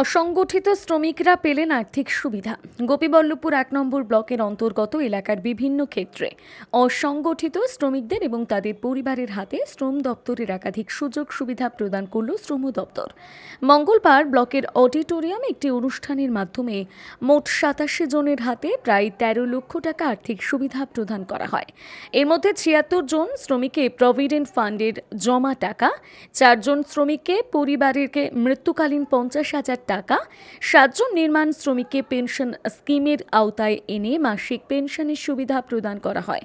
অসংগঠিত শ্রমিকরা পেলেন আর্থিক সুবিধা। গোপীবল্লভপুর এক নম্বর ব্লকের অন্তর্গত এলাকার বিভিন্ন ক্ষেত্রে অসংগঠিত শ্রমিকদের এবং তাদের পরিবারের হাতে শ্রম দপ্তরের একাধিক সুযোগ সুবিধা প্রদান করল শ্রম দপ্তর। মঙ্গলবার ব্লকের অডিটোরিয়াম একটি অনুষ্ঠানের মাধ্যমে মোট সাতাশি জনের হাতে প্রায় তেরো লক্ষ টাকা আর্থিক সুবিধা প্রদান করা হয়। এর মধ্যে ছিয়াত্তর জন শ্রমিককে প্রভিডেন্ট ফান্ডের জমা টাকা, চারজন শ্রমিককে পরিবারেরকে মৃত্যুকালীন পঞ্চাশ হাজার টাকা সাতজন নির্মাণ শ্রমিককে পেনশন স্কিমের আওতায় এনে মাসিক পেনশনের সুবিধা প্রদান করা হয়।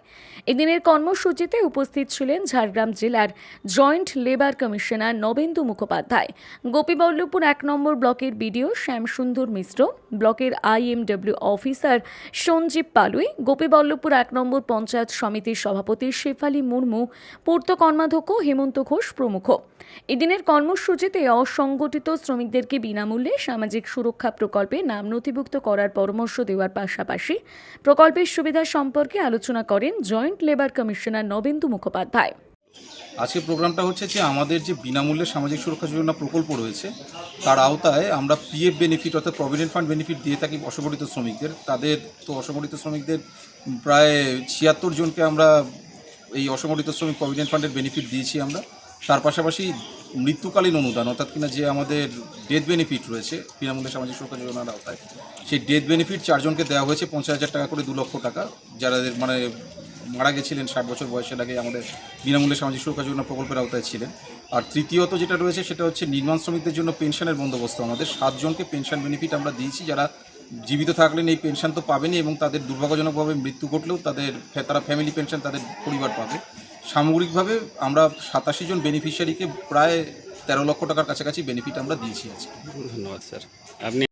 এদিনের কর্মসূচিতে উপস্থিত ছিলেন ঝাড়গ্রাম জেলার joint labour commissioner Nabendu Mukhopadhyay. Gopiballavpur এক নম্বর ব্লকের বিডিও শ্যামসুন্দর মিশ্র, ব্লকের আইএমডব্লিউ অফিসার সঞ্জীব পালুই, গোপীবল্লভপুর এক নম্বর পঞ্চায়েত সমিতির সভাপতি শেফালি মুর্মু, পূর্ত কর্মাধ্যক্ষ হেমন্ত ঘোষ প্রমুখ। এদিনের কর্মসূচিতে অসংগঠিত শ্রমিকদেরকে বিনামূল্যে সামাজিক সুরক্ষা প্রকল্পে নাম নথিভুক্ত করার পরামর্শ দেওয়ার পাশাপাশি প্রকল্পের সুবিধা সম্পর্কে আলোচনা করেন joint labour commissioner Nabendu Mukhopadhyay. আজকে প্রোগ্রামটা হচ্ছে যে আমাদের যে বিনামূল্যে সামাজিক সুরক্ষা যোজনা প্রকল্প রয়েছে, তার আওতায় আমরা পিএফ বেনিফিট অর্থাৎ প্রভিডেন্ট ফান্ড বেনিফিট দিয়ে থাকি অসংগঠিত শ্রমিকদের। তাদের তো অসংগঠিত শ্রমিকদের প্রায় ছিয়াত্তর জনকে আমরা এই অসংগঠিত শ্রমিক প্রভিডেন্ট ফান্ডের বেনিফিট দিয়েছি আমরা। তার পাশাপাশি মৃত্যুকালীন অনুদান, অর্থাৎ কিনা যে আমাদের ডেথ বেনিফিট রয়েছে বিনামূল্যে সামাজিক সুরক্ষা যোজনার আওতায়, সেই ডেথ বেনিফিট চারজনকে দেওয়া হয়েছে পঞ্চাশ হাজার টাকা করে দু লক্ষ টাকা। যারা মানে মারা গেছিলেন ষাট বছর বয়সের আগে আমাদের বিনামূল্যে সামাজিক সুরক্ষা যোজনা প্রকল্পের আওতায় ছিলেন। আর তৃতীয়ত যেটা রয়েছে সেটা হচ্ছে নির্মাণ শ্রমিকদের জন্য পেনশনের বন্দোবস্ত। আমাদের সাতজনকে পেনশন বেনিফিট আমরা দিয়েছি। যারা জীবিত থাকলেন এই পেনশন তো পাবেনই এবং তাদের দুর্ভাগ্যজনকভাবে মৃত্যু ঘটলেও তাদের তারা ফ্যামিলি পেনশন তাদের পরিবার পাবে। সামগ্রিকভাবে আমরা সাতাশি জন বেনিফিশিয়ারিকে প্রায় তেরো লক্ষ টাকার কাছাকাছি বেনিফিট আমরা দিয়েছি আজকে। ধন্যবাদ, স্যার। আপনি